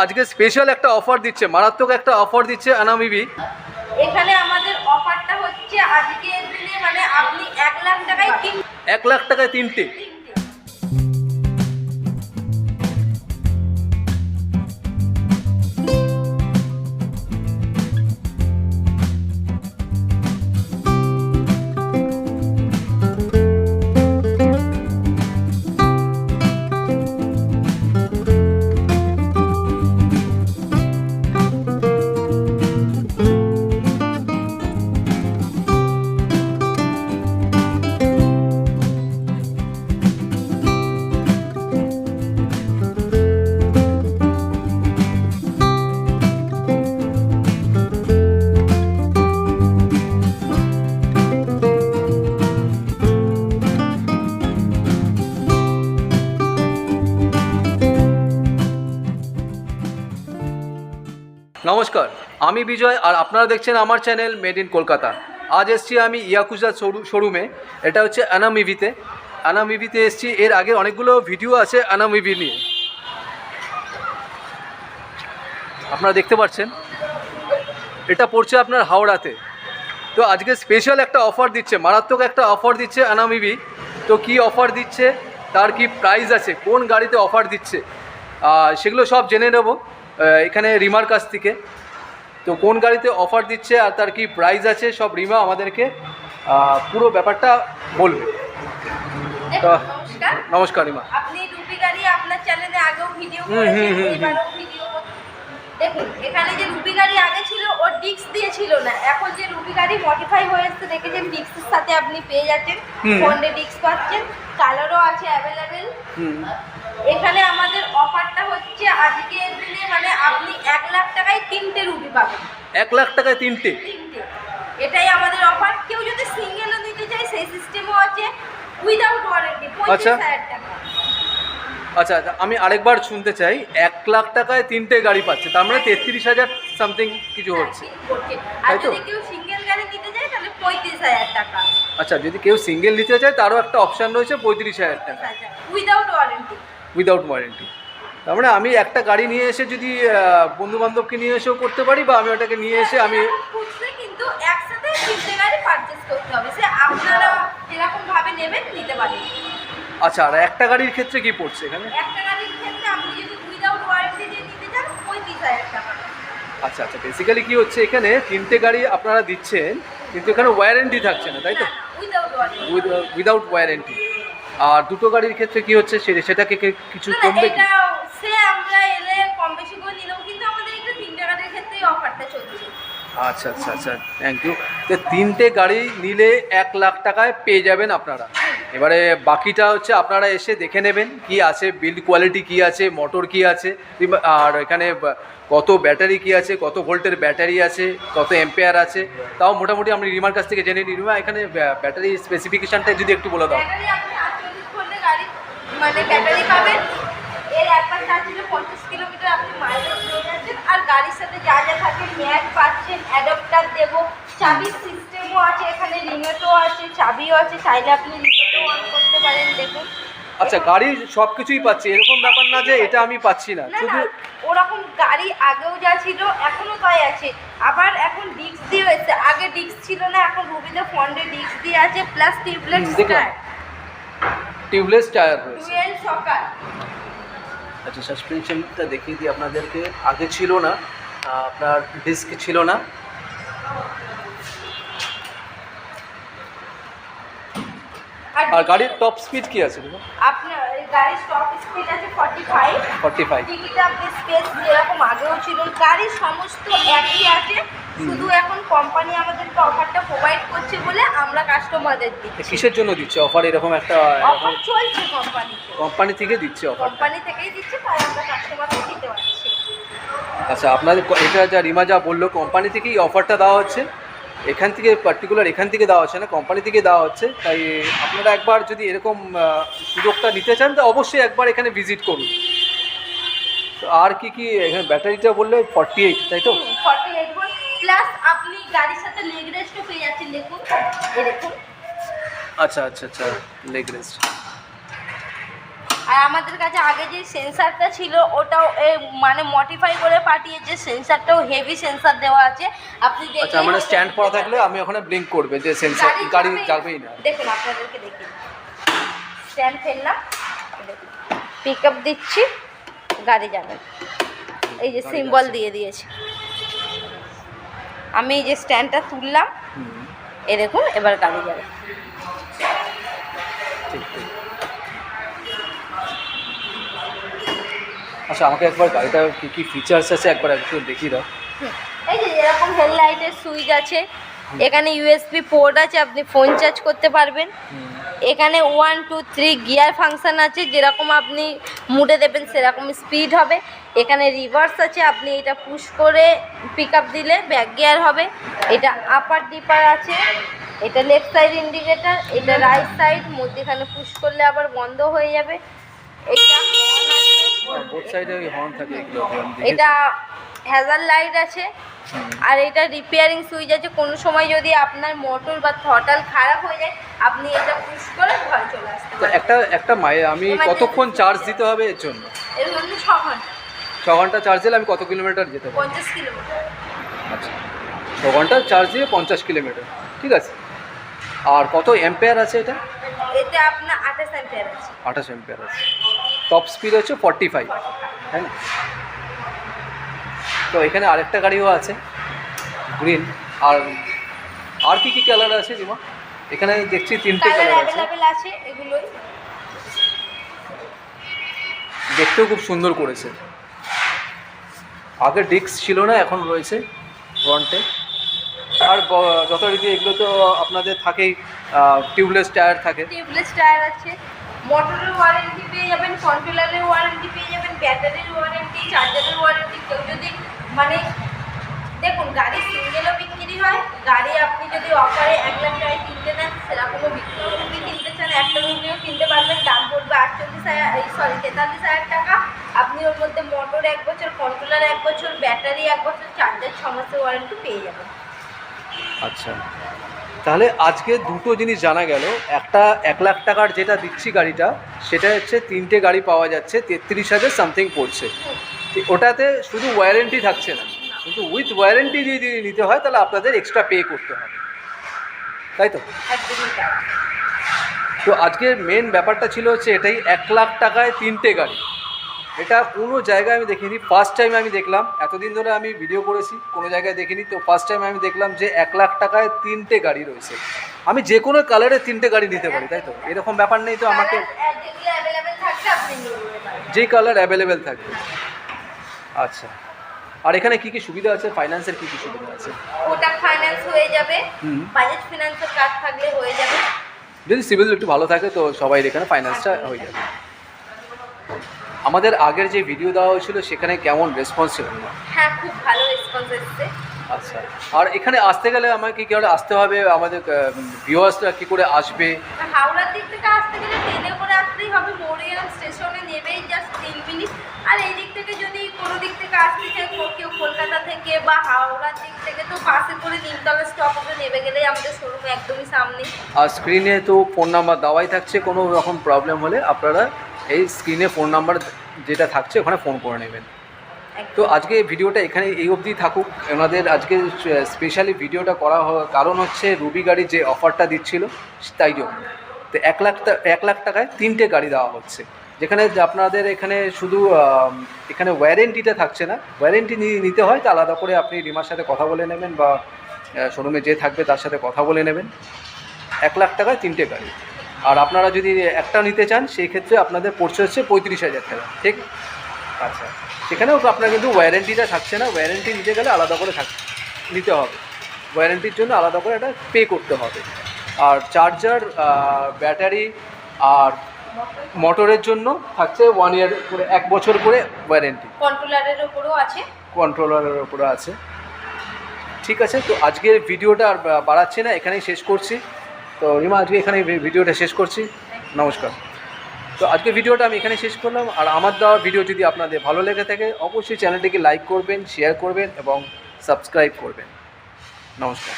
আজকে স্পেশাল একটা অফার দিচ্ছে মারাত্মক একটা অফার দিচ্ছে আনামিবি এখানে আমাদের অফারটা হচ্ছে আজকের দিনে মানে আপনি এক লাখ টাকায় তিন এক লাখ টাকায় তিনটে। নমস্কার, আমি বিজয় আর আপনারা দেখছেন আমার চ্যানেল মেড ইন কলকাতা। আজ এসছি আমি ইয়াকুজা শোরুমে, এটা হচ্ছে আনামিভিতে আনামিভিতে এসছি, এর আগে অনেকগুলো ভিডিও আছে আনামিভি নিয়ে। আপনারা দেখতে পাচ্ছেন, এটা পড়ছে আপনার হাওড়াতে। তো আজকে স্পেশাল একটা অফার দিচ্ছে, মারাত্মক একটা অফার দিচ্ছে আনামিবি তো কি অফার দিচ্ছে, তার কি প্রাইস আছে, কোন গাড়িতে অফার দিচ্ছে সেগুলো সব জেনে নেব। এখানে রিমার কাছ থেকে। তো কোন গাড়িতে অফার দিচ্ছে আর তার কি প্রাইস আছে সব রিমা আমাদেরকে পুরো ব্যাপারটা বলবে। নমস্কার। নমস্কার রিমা। আপনি রুবি গাড়ি আপনার চ্যানেলে আগেও ভিডিও ভিডিও দেখুন এখানে যে রুবি গাড়ি আগে ছিল দিয়ে না। এখন যে রুবি গাড়ি মডিফাই হয়ে এসছে দেখেছেন সাথে আপনি পেয়ে যাচ্ছেন। পাচ্ছেন। কালারও আছে অ্যাভেলেবেল এখানে আমাদের অফারটা হচ্ছে আজকের দিনে মানে আপনি এক লাখ টাকায় তিনটে রুবি পাবেন। এক লাখ টাকায় তিনটে? তিনটে। এটাই আমাদের অফার। কেউ যদি সিঙ্গেলও নিতে চায় সেই সিস্টেমও আছে উইদাউট ওয়ারেন্টি আচ্ছা। আচ্ছা আচ্ছা, আমি আরেকবার শুনতে চাই। এক লাখ টাকায় তিনটে গাড়ি পাচ্ছে তার মানে তেত্রিশ হাজার সামথিং কিছু হচ্ছে। করছে। আর তাই তো? যদি কেউ সিঙ্গেল গাড়ি নিতে চায় তাহলে পঁয়ত্রিশ হাজার টাকা। আচ্ছা যদি কেউ সিঙ্গেল নিতে চায় তারও একটা অপশান রয়েছে পঁয়ত্রিশ হাজার টাকা। উইদাউট ওয়ারেন্টি উইদাউট ওয়ারেন্টি তার মানে আমি একটা গাড়ি নিয়ে এসে যদি বন্ধু বান্ধবকে নিয়ে এসেও করতে পারি বা আমি ওটাকে নিয়ে এসে আমি কিন্তু একসাথে তিনটে গাড়ি পারচেস করতে হবে। সে আপনারা যেরকম ভাবে নেবেন নিতে পারেন আচ্ছা আর একটা গাড়ির ক্ষেত্রে কি পড়ছে এখানে? একটা গাড়ির ক্ষেত্রে আপনি যদি উইদাউট ওয়ারেন্টি দিয়ে নিতে চান পঁয়ত্রিশ হাজার টাকা আচ্ছা আচ্ছা বেসিক্যালি কি হচ্ছে এখানে? তিনটে গাড়ি আপনারা দিচ্ছেন কিন্তু এখানে ওয়ারেন্টি থাকছে না তাই তো? উইদাউট ওয়ারেন্টি আর দুটো গাড়ির ক্ষেত্রে কি হচ্ছে? সেটাকে কিছু কমবে কি? সে আমরা এলে কম বেশি করে নিলেও কিন্তু আমাদের একটু তিনটে গাড়ির ক্ষেত্রেই অফারটা চলছে। আচ্ছা আচ্ছা আচ্ছা থ্যাংক ইউ তো তিনটে গাড়ি নিলে এক লাখ টাকায় পেয়ে যাবেন আপনারা। এবারে বাকিটা হচ্ছে আপনারা এসে দেখে নেবেন কি আছে বিল্ড কোয়ালিটি কি আছে মোটর কি আছে আর এখানে কত ব্যাটারি কি আছে কত ভোল্টের ব্যাটারি আছে কত এম্পেয়ার আছে। তাও মোটামুটি আমি রিমার কাছ থেকে জেনে নিই। রিমা এখানে ব্যা- ব্যাটারি স্পেসিফিকেশনটা যদি একটু বলে দাও ব্যাটারি আপনি আটচল্লিশ ভোল্টের গাড়ি মানে ব্যাটারি পাবেন। এর একবার চার্জ পঞ্চাশ কিলোমিটার আপনি মাইলেজ পেয়ে যাচ্ছেন। আর গাড়ির সাথে যা যা থাকে ম্যাট পাচ্ছেন অ্যাডাপ্টার দেবো চাবির সিস্টেমও আছে এখানে রিমোটও আছে চাবিও আছে চাইলে আপনি রিমোটও অন করতে পারেন দেখুন। আচ্ছা গাড়ি সব কিছুই পাচ্ছি এরকম ব্যাপার না যে এটা আমি পাচ্ছি না। শুধু ওরকম গাড়ি আগেও যা ছিল এখনও তাই আছে। আবার এখন ডিস্ক দিয়ে হয়েছে। আগে ডিস্ক ছিল না এখন রুবিতে ফন্ডে ডিস্ক দিয়ে আছে প্লাস টিউবলেট। টিউবলেস টায়ার রয়েছে। আচ্ছা সাসপেনশনটা দেখিয়ে দিই আপনাদেরকে। আগে ছিল না আপনার ডিস্ক ছিল না। আর গাড়ির টপ স্পিড কি আছে আপনার গাড়ির স্টপ স্পিড আছে ফর্টি ফাইভ ফর্টি ফাইভ টিকিটে আপনি স্পেস যেরকম আগেও ছিল। গাড়ির সমস্ত একই আছে। শুধু এখন কোম্পানি আমাদেরকে অফারটা প্রোভাইড করছে বলে আমরা কাস্টমারদের দিচ্ছি। কিসের জন্য দিচ্ছে? অফার এরকম একটা অফার চলছে কোম্পানিতে কোম্পানি থেকে দিচ্ছে অফার কোম্পানি থেকেই দিচ্ছে তাই আমরা কাস্টমারকে দিতে পারছি। আচ্ছা আপনাদের এটা যা রিমা যা বলল কোম্পানি থেকেই অফারটা দেওয়া হচ্ছে। এখান থেকে পার্টিকুলার এখান থেকে দেওয়া হচ্ছে না কোম্পানি থেকে দেওয়া হচ্ছে। তাই আপনারা একবার যদি এরকম সুযোগটা নিতে চান তো অবশ্যই একবার এখানে ভিজিট করুন। আর কি কি এখানে ব্যাটারিটা বললে ফর্টি এইট তাই তো? ফর্টি এইট প্লাস আপনি গাড়ির সাথে লেগ রেস্টও পেয়ে যাচ্ছেন দেখুন। দেখুন। আচ্ছা আচ্ছা আচ্ছা লেগ রেস্ট আর আমাদের কাছে আগে যে সেন্সারটা ছিল ওটাও মানে মডিফাই করে পাঠিয়েছে। সেন্সারটাও হেভি সেন্সার দেওয়া আছে। আপনি আচ্ছা মানে স্ট্যান্ড করা থাকলে আমি ওখানে ব্লিঙ্ক করবে যে সেন্সর গাড়ি যাবেই না। দেখুন আপনাদেরকে দেখি স্ট্যান্ড ফেললাম। পিক আপ দিচ্ছি। গাড়ি যাবে। এই যে সিম্বল দিয়ে দিয়েছে। আমি এই যে স্ট্যান্ডটা তুললাম। এ দেখুন এবার গাড়ি যাবে। আচ্ছা আমাকে একবার গাড়িটার কী কী ফিচার্স আছে একবার একটু দেখিয়ে দাও। এই যে এরকম হেডলাইটের সুইচ আছে। এখানে ইউএসবি পোর্ট আছে আপনি ফোন চার্জ করতে পারবেন। এখানে one two three gear function আছে যেরকম আপনি মুডে দেবেন সেরকম স্পিড হবে। এখানে রিভার্স আছে আপনি এটা পুশ করে পিক আপ দিলে ব্যাক গিয়ার হবে। এটা আপার ডিপার আছে এটা লেফট সাইড ইন্ডিকেটার এটা রাইট সাইড মধ্যেখানে পুশ করলে আবার বন্ধ হয়ে যাবে। এটা। বোথ সাইডে ওই হর্ন থাকে এগুলো এটা হ্যাজার লাইট আছে আর এটা রিপেয়ারিং সুইচ আছে। কোনো সময় যদি আপনার মোটর বা থটাল খারাপ হয়ে যায় আপনি এটা পুশ করে ঘরে চলে আসতে তো পারেন। একটা একটা মায়ে আমি কতক্ষণ চার্জ দিতে হবে এর জন্য? এর জন্য ছ ঘণ্টা। ছ ঘণ্টা চার্জ দিলে আমি কত কিলোমিটার যেতে পারি? পঞ্চাশ কিলোমিটার আচ্ছা ছ ঘণ্টা চার্জ দিয়ে পঞ্চাশ কিলোমিটার ঠিক আছে। আর কত এম্পেয়ার আছে এটা? এতে আপনার আঠাশ অ্যাম্পিয়ার আছে। আঠাশ এম্পেয়ার আছে। টপ স্পিড হচ্ছে ফর্টি ফাইভ তাই না? তো এখানে আরেকটা গাড়িও আছে গ্রিন আর আর কি কি কালার আছে দিমা এখানে দেখছি তিনটে কালার আছে। দেখতেও খুব সুন্দর করেছে। আগে ডিস্ক ছিল না এখন রয়েছে ফ্রন্টে আর যথারীতি এগুলো তো আপনাদের থাকেই টিউবলেস টায়ার থাকে। টিউবলেস টায়ার আছে। মোটরের ওয়ারেন্টি পেয়ে যাবেন কন্ট্রোলারের ওয়ারেন্টি পেয়ে যাবেন ব্যাটারির ওয়ারেন্টি চার্জারের ওয়ারেন্টি কেউ যদি মানে দেখুন, গাড়ি সিঙ্গেলও বিক্রি হয়, গাড়ি আপনি যদি অফারে এক লাখ টাকায় কিনতে নেন সেরকমও বিক্রি যদি কিনতে চান একটা রুমেও কিনতে পারবেন, দাম পড়বে আটচল্লিশ হাজার, এই সরি তেতাল্লিশ হাজার টাকা। আপনি ওর মধ্যে মোটর এক বছর কন্ট্রোলার এক বছর ব্যাটারি এক বছর চার্জার ছ মাসের ওয়ারেন্টি পেয়ে যাবেন। আচ্ছা। তাহলে আজকে দুটো জিনিস জানা গেল। একটা এক লাখ টাকার যেটা দিচ্ছি গাড়িটা, সেটা হচ্ছে তিনটে গাড়ি পাওয়া যাচ্ছে, তেত্রিশ হাজার সামথিং পড়ছে। ওটাতে শুধু ওয়ারেন্টি থাকছে না, কিন্তু উইথ ওয়ারেন্টি যদি নিতে হয়, তাহলে আপনাদের এক্সট্রা পে করতে হবে। তাই তো? তো আজকের মেন ব্যাপারটা ছিল হচ্ছে এটাই, এক লাখ টাকায় তিনটে গাড়ি। এটা কোনো জায়গায় আমি দেখিনি। ফার্স্ট টাইম আমি দেখলাম। এতদিন ধরে আমি ভিডিও করেছি কোনো জায়গায় দেখিনি। তো ফার্স্ট টাইম আমি দেখলাম যে এক লাখ টাকায় তিনটে গাড়ি রয়েছে। আমি যে কোনো কালারের তিনটে গাড়ি নিতে পারি তাই তো? এরকম ব্যাপার নেই তো আমাকে। কালার যেই কালার অ্যাভেলেবেল থাকবে। আচ্ছা। আর এখানে কি কি সুবিধা আছে? ফাইন্যান্সের কি কি সুবিধা আছে? ওটা ফাইন্যান্স হয়ে যাবে। বাজাজ ফিনান্সের কার্ড থাকলে হয়ে যাবে। যদি সিভিল একটু ভালো থাকে তো সবাই এখানে ফাইন্যান্সটা হয়ে যাবে। আমাদের আগের যে ভিডিও দেওয়া হয়েছিল সেখানে কেমন রেসপন্স ছিল? হ্যাঁ খুব ভালো রেসপন্স এসছে। আচ্ছা। আর এখানে আসতে গেলে আমাকে কি করে আসতে হবে? আমাদের ভিউয়ার্সরা কি করে আসবে? হাওড়ার দিক থেকে আসতে গেলে ট্রেনে করে আসতেই হবে। মরিয়াম স্টেশনে নেমেই জাস্ট তিন মিনিট। আর এই দিক থেকে যদি কোনো দিক থেকে আসতে কো- কেউ কলকাতা থেকে বা হাওড়ার দিক থেকে তো বাসে করে নিমতলা স্টপে নেমে গেলেই আমাদের শোরুম একদমই সামনে। আর স্ক্রিনে তো ফোন নাম্বার দেওয়াই থাকছে। কোনো রকম প্রবলেম হলে আপনারা এই স্ক্রিনে ফোন নাম্বার যেটা থাকছে ওখানে ফোন করে নেবেন। তো আজকে ভিডিওটা এখানে এই অবধি থাকুক। ওনাদের আজকে স্পেশালি ভিডিওটা করা হওয়ার কারণ হচ্ছে রুবি গাড়ি যে অফারটা দিচ্ছিল তাই জন্য। তো এক লাখ এক লাখ টাকায় তিনটে গাড়ি দেওয়া হচ্ছে। যেখানে আপনাদের এখানে শুধু এখানে ওয়ারেন্টিটা থাকছে না। ওয়ারেন্টি নিতে হয় তা আলাদা করে আপনি রিমার সাথে কথা বলে নেবেন বা শোরুমে যে থাকবে তার সাথে কথা বলে নেবেন। এক লাখ টাকায় তিনটে গাড়ি। আর আপনারা যদি একটা নিতে চান সেই ক্ষেত্রে আপনাদের পড়ছে হচ্ছে পঁয়ত্রিশ হাজার টাকা ঠিক? আচ্ছা সেখানেও তো আপনার কিন্তু ওয়ারেন্টিটা থাকছে না ওয়ারেন্টি নিতে গেলে আলাদা করে থাক নিতে হবে। ওয়ারেন্টির জন্য আলাদা করে একটা পে করতে হবে। আর চার্জার ব্যাটারি আর মোটরের জন্য থাকছে ওয়ান ইয়ার করে এক বছর করে ওয়ারেন্টি কন্ট্রোলারের ওপরেও আছে? কন্ট্রোলারের উপরে আছে। ঠিক আছে তো আজকের ভিডিওটা আর বাড়াচ্ছি না এখানেই শেষ করছি। তো রিমা, আজকে এখানে ভিডিওটা শেষ করছি। নমস্কার। তো আজকে ভিডিওটা আমি এখানে শেষ করলাম। আর আমার দেওয়া ভিডিও যদি আপনাদের ভালো লেগে থাকে, অবশ্যই চ্যানেলটিকে লাইক করবেন, শেয়ার করবেন এবং সাবস্ক্রাইব করবেন। নমস্কার।